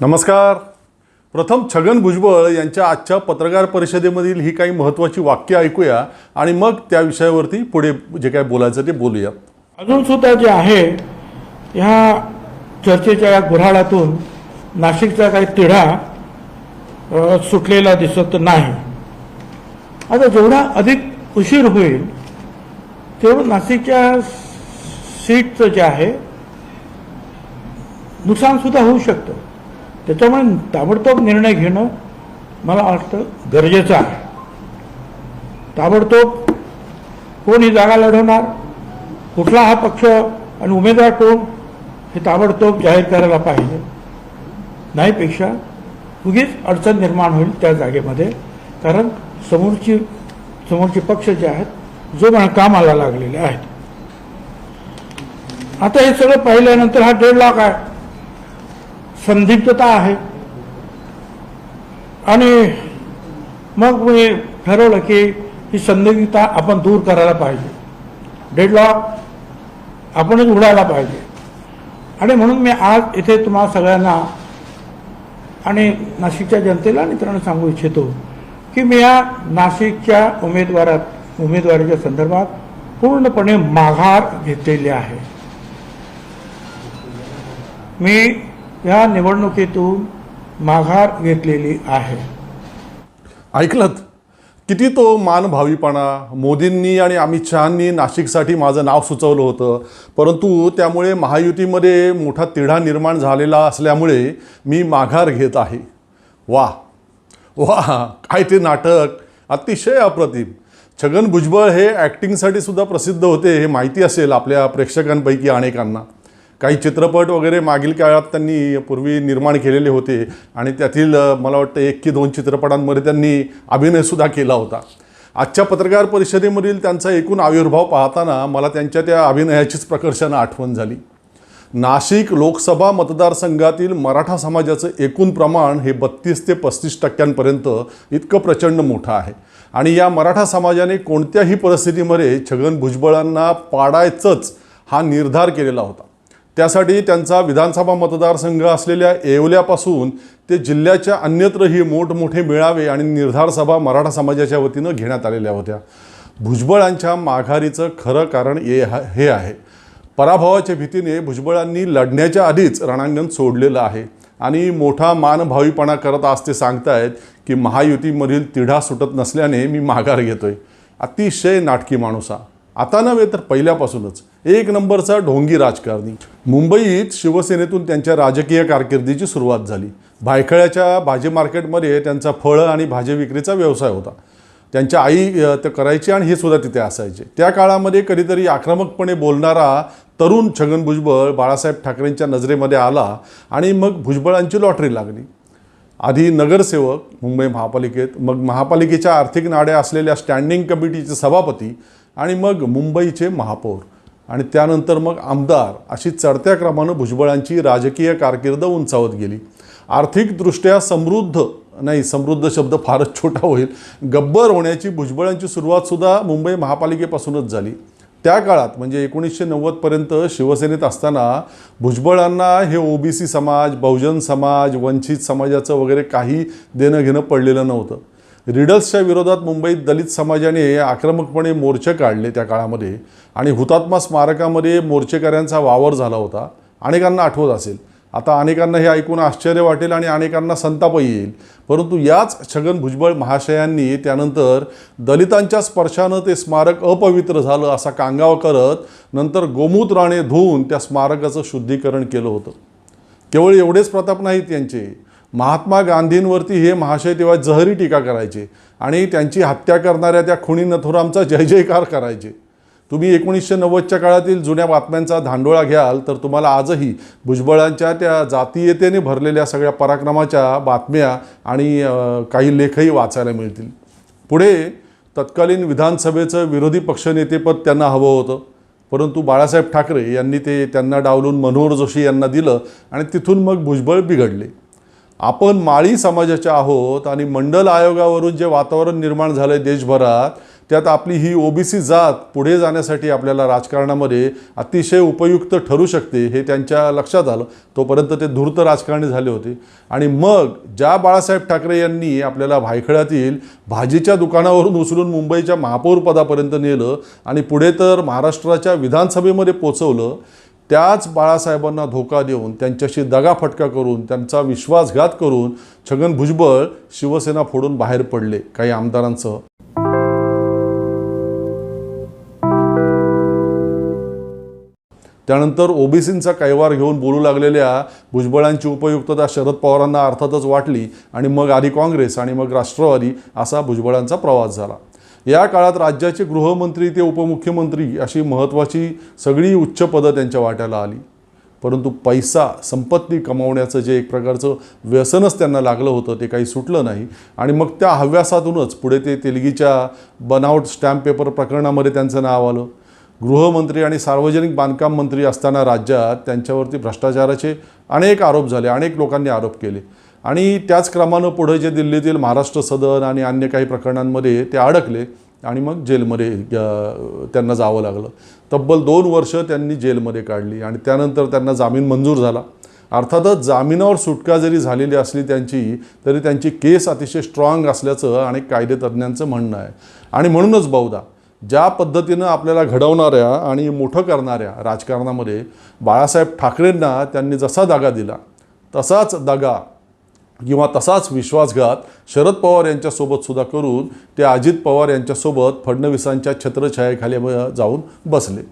नमस्कार. प्रथम छगन भुजबळ यांच्या आजच्या पत्रकार परिषदेमधील ही काही महत्त्वाची वाक्य ऐकूया आणि मग त्या विषयावरती पुढे जे काय बोलायचं ते बोलूया. अजून सुद्धा जे आहे ह्या चर्चेच्या या गुऱ्हाळातून नाशिकचा काही तिढा सुटलेला दिसत नाही. आता जेवढा अधिक उशीर होईल तेवढं नाशिकच्या सीटचं जे आहे नुकसान सुद्धा होऊ शकतं. त्याच्यामुळे ताबडतोब निर्णय घेणं मला वाटतं गरजेचं आहे. ताबडतोब कोण ही जागा लढवणार कुठला हा पक्ष आणि उमेदवार कोण हे ताबडतोब जाहीर करायला पाहिजे. नाहीपेक्षा उगीच अडचण निर्माण होईल त्या जागेमध्ये कारण समोरची समोरचे पक्ष जे आहेत जो कामाला लागलेले आहेत. आता हे सगळं पाहिल्यानंतर हा दीड लाख आहे. संदिग्धता आहे. आणि मग मी ठरवलं की ही संदिग्धता आपण दूर करायला पाहिजे. डेडलॉक आपणच उडायला पाहिजे. आणि म्हणून मी आज इथे तुम्हाला सगळ्यांना आणि नाशिकच्या जनतेला आणि इतरांना सांगू इच्छितो की मी या नाशिकच्या उमेदवारात उमेदवारीच्या संदर्भात पूर्णपणे माघार घेतलेली आहे. मी या निवडणुकीतून माघार घेतलेली आहे. ऐकलत? किती तो मानभावीपणा. मोदींनी आणि अमित शहांनी नाशिकसाठी माझं नाव सुचवलं होतं. परंतु त्यामुळे महायुतीमध्ये मोठा तिढा निर्माण झालेला असल्यामुळे मी माघार घेत आहे. वा. वा काय ते नाटक. अतिशय अप्रतिम. छगन भुजबळ हे ॲक्टिंगसाठी सुद्धा प्रसिद्ध होते हे माहिती असेल आपल्या प्रेक्षकांपैकी अनेकांना. काही चित्रपट वगैरे मागील काळात त्यांनी पूर्वी निर्माण केलेले होते आणि त्यातील मला वाटतं एक की दोन चित्रपटांमध्ये त्यांनी अभिनयसुद्धा केला होता. आजच्या पत्रकार परिषदेमधील त्यांचा एकूण आविर्भाव पाहताना मला त्यांच्या त्या अभिनयाचीच प्रकर्षानं आठवण झाली. नाशिक लोकसभा मतदारसंघातील मराठा समाजाचं एकूण प्रमाण हे बत्तीस ते पस्तीस टक्क्यांपर्यंत इतकं प्रचंड मोठं आहे. आणि या मराठा समाजाने कोणत्याही परिस्थितीमध्ये छगन भुजबळांना पाडायचंच हा निर्धार केलेला होता. त्यासाठी त्यांचा विधानसभा मतदारसंघ असलेल्या येवल्यापासून ते जिल्ह्याच्या अन्यत्रही मोठमोठे मेळावे आणि निर्धार सभा मराठा समाजाच्या वतीनं घेण्यात आलेल्या होत्या. भुजबळांच्या माघारीचं खरं कारण हे हे आहे. पराभवाच्या भीतीने भुजबळांनी लढण्याच्या आधीच रणांगण सोडलेलं आहे. आणि मोठा मानभावीपणा करत आज ते सांगतायत की महायुतीमधील तिढा सुटत नसल्याने मी माघार घेतोय. अतिशय नाटकी माणूस हा. आता नव्हे तर पहिल्यापासूनच. एक नंबरचा ढोंगी राजकारणी. मुंबईत शिवसेनेतून त्यांच्या राजकीय कारकिर्दीची सुरुवात झाली. भायखळ्याच्या भाजी मार्केटमध्ये त्यांचा फळं आणि भाजी विक्रीचा व्यवसाय होता. त्यांच्या आई ते करायची आणि हे सुद्धा तिथे असायचे. त्या काळामध्ये कधीतरी आक्रमकपणे बोलणारा तरुण छगन भुजबळ बाळासाहेब ठाकरेंच्या नजरेमध्ये आला आणि मग भुजबळांची लॉटरी लागली. आधी नगरसेवक मुंबई महापालिकेत मग महापालिकेच्या आर्थिक नाड्या असलेल्या स्टँडिंग कमिटीचे सभापती आणि मग मुंबईचे महापौर. आणि त्यानंतर मग आमदार अशी चढत्या क्रमानं भुजबळांची राजकीय कारकीर्द उंचावत गेली. आर्थिकदृष्ट्या समृद्ध नाही समृद्ध शब्द फारच छोटा होईल. गब्बर होण्याची भुजबळांची सुरुवातसुद्धा मुंबई महापालिकेपासूनच झाली. त्या काळात म्हणजे एकोणीसशे नव्वदपर्यंत शिवसेनेत असताना भुजबळांना हे ओबीसी समाज बहुजन समाज वंचित समाजाचं वगैरे काही देणं घेणं पडलेलं नव्हतं. रिडल्सच्या विरोधात मुंबईत दलित समाजाने आक्रमकपणे मोर्चे काढले त्या काळामध्ये आणि हुतात्मा स्मारकामध्ये मोर्चेकऱ्यांचा वावर झाला होता. अनेकांना आठवत असेल. आता अनेकांना हे ऐकून आश्चर्य वाटेल आणि अनेकांना संतापही येईल. परंतु याच छगन भुजबळ महाशयांनी त्यानंतर दलितांच्या स्पर्शानं ते स्मारक अपवित्र झालं असा कांगावा करत नंतर गोमूत्राने धुवून त्या स्मारकाचं शुद्धीकरण केलं होतं. केवळ एवढेच प्रताप नाहीत यांचे. महात्मा गांधींवरती हे महाशय तेव्हा जहरी टीका करायचे आणि त्यांची हत्या करणाऱ्या त्या खुणी नथुरामचा जय जयकार करायचे. तुम्ही एकोणीसशे नव्वदच्या काळातील जुन्या बातम्यांचा धांडोळा घ्याल तर तुम्हाला आजही भुजबळांच्या त्या जातीयतेने भरलेल्या सगळ्या पराक्रमाच्या बातम्या आणि काही लेखही वाचायला मिळतील. पुढे तत्कालीन विधानसभेचं विरोधी पक्षनेतेपद त्यांना हवं होतं. परंतु बाळासाहेब ठाकरे यांनी ते त्यांना डावलून मनोहर जोशी यांना दिलं आणि तिथून मग भुजबळ बिघडले. आपण माळी समाजाच्या आहोत आणि मंडल आयोगावरून जे वातावरण निर्माण झालं आहे देशभरात त्यात आपली ही ओबीसी जात पुढे जाण्यासाठी आपल्याला राजकारणामध्ये अतिशय उपयुक्त ठरू शकते हे त्यांच्या लक्षात आलं. तोपर्यंत ते धूर्त राजकारणी झाले होते. आणि मग ज्या बाळासाहेब ठाकरे यांनी आपल्याला भायखळ्यातील भाजीच्या दुकानावरून उचलून मुंबईच्या महापौरपदापर्यंत नेलं आणि पुढे तर महाराष्ट्राच्या विधानसभेमध्ये पोचवलं त्याच बाळासाहेबांना धोका देऊन त्यांच्याशी दगाफटका करून त्यांचा विश्वासघात करून छगन भुजबळ शिवसेना फोडून बाहेर पडले काही आमदारांसह. त्यानंतर ओबीसींचा कैवार घेऊन बोलू लागलेल्या भुजबळांची उपयुक्तता शरद पवारांना अर्थातच वाटली आणि मग आधी काँग्रेस आणि मग राष्ट्रवादी असा भुजबळांचा प्रवास झाला. या काळात राज्याचे गृहमंत्री ते उपमुख्यमंत्री अशी महत्त्वाची सगळी उच्च पदं त्यांच्या वाट्याला आली. परंतु पैसा संपत्ती कमावण्याचं जे एक प्रकारचं व्यसनच त्यांना लागलं होतं ते काही सुटलं नाही. आणि मग त्या हव्यासातूनच पुढे ते तेलगीच्या बनावट स्टॅम्प पेपर प्रकरणामध्ये त्यांचं नाव आलं. गृहमंत्री आणि सार्वजनिक बांधकाम मंत्री असताना राज्यात त्यांच्यावरती भ्रष्टाचाराचे अनेक आरोप झाले अनेक लोकांनी आरोप केले. आणि त्याच क्रमानं पुढे जे दिल्लीतील महाराष्ट्र सदन आणि अन्य काही प्रकरणांमध्ये ते अडकले आणि मग जेलमध्ये त्यांना जावं लागलं. तब्बल दोन वर्ष त्यांनी जेलमध्ये काढली आणि त्यानंतर त्यांना जामीन मंजूर झाला. अर्थातच जामिनावर सुटका जरी झालेली असली त्यांची तरी त्यांची केस अतिशय स्ट्रॉंग असल्याचं अनेक कायदेतज्ञांचं म्हणणं आहे. आणि म्हणूनच बहुधा ज्या पद्धतीनं आपल्याला घडवणाऱ्या आणि मोठं करणाऱ्या राजकारणामध्ये बाळासाहेब ठाकरेंना त्यांनी जसा दागा दिला तसाच दगा किंवा तसाच विश्वासघात शरद पवार यांच्यासोबत सुद्धा करून ते अजित पवार यांच्यासोबत फडणवीसांच्या छत्रछायेखाली जाऊन बसले.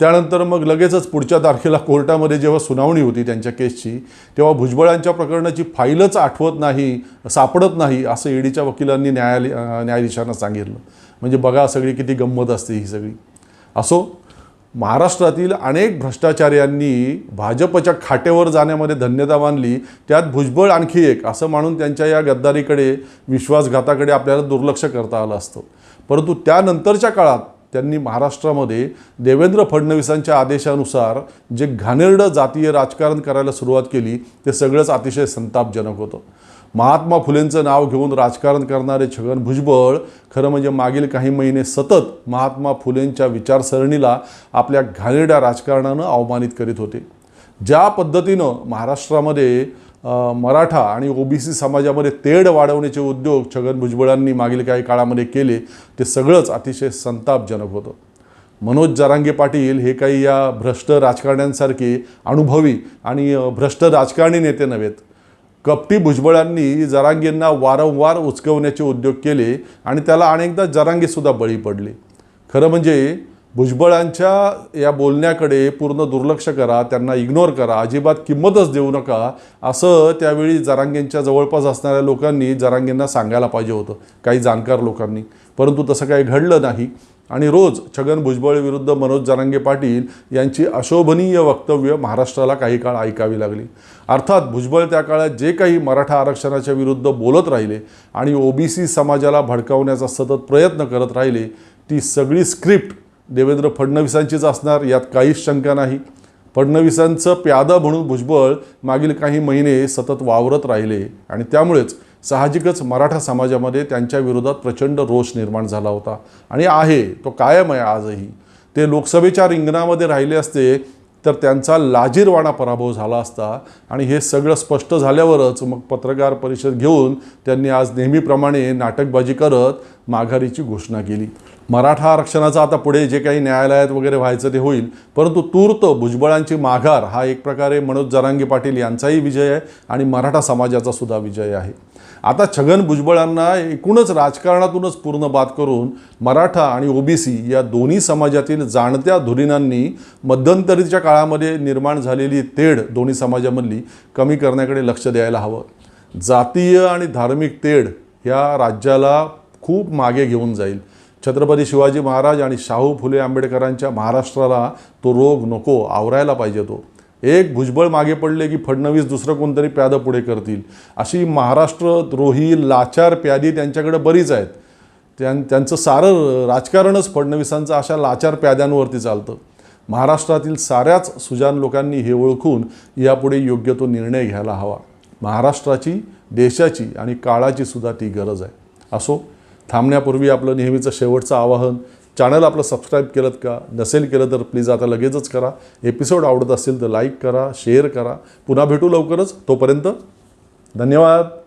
त्यानंतर मग लगेचच पुढच्या तारखेला कोर्टामध्ये जेव्हा सुनावणी होती त्यांच्या केसची तेव्हा भुजबळांच्या प्रकरणाची फाईलच आठवत नाही सापडत नाही असं ईडीच्या वकिलांनी न्यायालय न्यायाधीशांना सांगितलं. म्हणजे बघा सगळी किती गंमत असते ही सगळी. असो महाराष्ट्रातील अनेक भ्रष्टाचार्यांनी भाजपच्या खाटेवर जाण्यामध्ये धन्यता मानली त्यात भुजबळ आणखी एक असं मानून त्यांच्या या गद्दारीकडे विश्वासघाताकडे आपल्याला दुर्लक्ष करता आलं असतं. परंतु त्यानंतरच्या काळात त्यांनी महाराष्ट्रामध्ये देवेंद्र फडणवीसांच्या आदेशानुसार जे घाणेरडं जातीय राजकारण करायला सुरुवात केली ते सगळंच अतिशय संतापजनक होतं. महात्मा फुलेंचं नाव घेऊन राजकारण करणारे छगन भुजबळ खरं म्हणजे मागील काही महिने सतत महात्मा फुलेंच्या विचारसरणीला आपल्या घाणेरड्या राजकारणानं अवमानित करीत होते. ज्या पद्धतीनं महाराष्ट्रामध्ये मराठा आणि ओबीसी समाजामध्ये तेढ वाढवण्याचे उद्योग छगन भुजबळांनी मागील काही काळामध्ये केले ते सगळंच अतिशय संतापजनक होतं. मनोज जरांगे पाटील हे काही या भ्रष्ट राजकारण्यांसारखे अनुभवी आणि भ्रष्ट राजकारणी नेते नव्हेत. कपटी भुजबळांनी जरांगेंना वारंवार उचकवण्याचे उद्योग केले आणि त्याला अनेकदा जरांगीसुद्धा बळी पडले. खरं म्हणजे भुजबळांच्या या बोलण्याकडे पूर्ण दुर्लक्ष करा त्यांना इग्नोर करा अजिबात किंमतच देऊ नका असं त्यावेळी जरांगेंच्या जवळपास असणाऱ्या लोकांनी जरांगेंना सांगायला पाहिजे होतं काही जाणकार लोकांनी. परंतु तसं काही घडलं नाही. आणि रोज छगन भुजबळ विरुद्ध मनोज जरांगे पाटील यांची अशोभनीय वक्तव्य महाराष्ट्राला काही काळ ऐकावी लागली. अर्थात भुजबळ त्या काळात जे काही मराठा आरक्षणाच्या विरुद्ध बोलत राहिले आणि ओबीसी समाजाला भडकावण्याचा सतत प्रयत्न करत राहिले ती सगळी स्क्रिप्ट देवेंद्र फडणवीसांचीच असणार यात काहीच शंका नाही. फडणवीसांचं प्यादा म्हणून भुजबळ मागील काही महिने सतत वावरत राहिले आणि त्यामुळेच साहजिकच मराठा समाजामध्ये त्यांच्या विरोधात प्रचंड रोष निर्माण झाला होता. आणि आहे तो कायम आहे आजही. ते लोकसभेच्या रिंगणामध्ये राहिले असते तर त्यांचा लाजीरवाणा पराभव झाला असता आणि हे सगळं स्पष्ट झाल्यावरच मग पत्रकार परिषद घेऊन त्यांनी आज नेहमीप्रमाणे नाटकबाजी करत माघारीची घोषणा केली. मराठा आरक्षणाचा आता पुढे जे काही न्यायालयात वगैरे व्हायचं ते होईल परंतु तूर्त भुजबळांची माघार हा एक प्रकारे मनोज जरांगे पाटील यांचाही विजय आहे आणि मराठा समाजाचा सुद्धा विजय आहे. आता छगन भुजबळांना एकूणच राजकारणातूनच पूर्ण बाद करून मराठा आणि ओबीसी या दोन्ही समाजातील जाणत्या धुरीणांनी मध्यंतरीच्या काळामध्ये निर्माण झालेली तेढ दोन्ही समाजामधली कमी करण्याकडे लक्ष द्यायला हवं. जातीय आणि धार्मिक तेढ ह्या राज्याला खूप मागे घेऊन जाईल. छत्रपती शिवाजी महाराज आणि शाहू फुले आंबेडकरांच्या महाराष्ट्राला तो रोग नको आवरायला पाहिजे तो. एक भुजबळ मागे पडले की फडणवीस दुसरं कोणतरी प्यादं पुढे करतील. अशी महाराष्ट्र द्रोही लाचार प्यादी त्यांच्याकडे बरीच आहेत. त्यां त्यांचं सारं राजकारणच फडणवीसांचं अशा लाचार प्याद्यांवरती चालतं. महाराष्ट्रातील साऱ्याच सुजान लोकांनी हे ओळखून यापुढे योग्य तो निर्णय घ्यायला हवा. महाराष्ट्राची देशाची आणि काळाची सुद्धा ती गरज आहे. असो थांबण्यापूर्वी आपलं नेहमीचं शेवटचं आवाहन चॅनल आपलं सबस्क्राईब केलं का? नसेल केलं तर प्लीज आता लगेचच करा. एपिसोड आवडत असेल तर लाईक करा शेअर करा. पुन्हा भेटू लवकरच. तोपर्यंत धन्यवाद.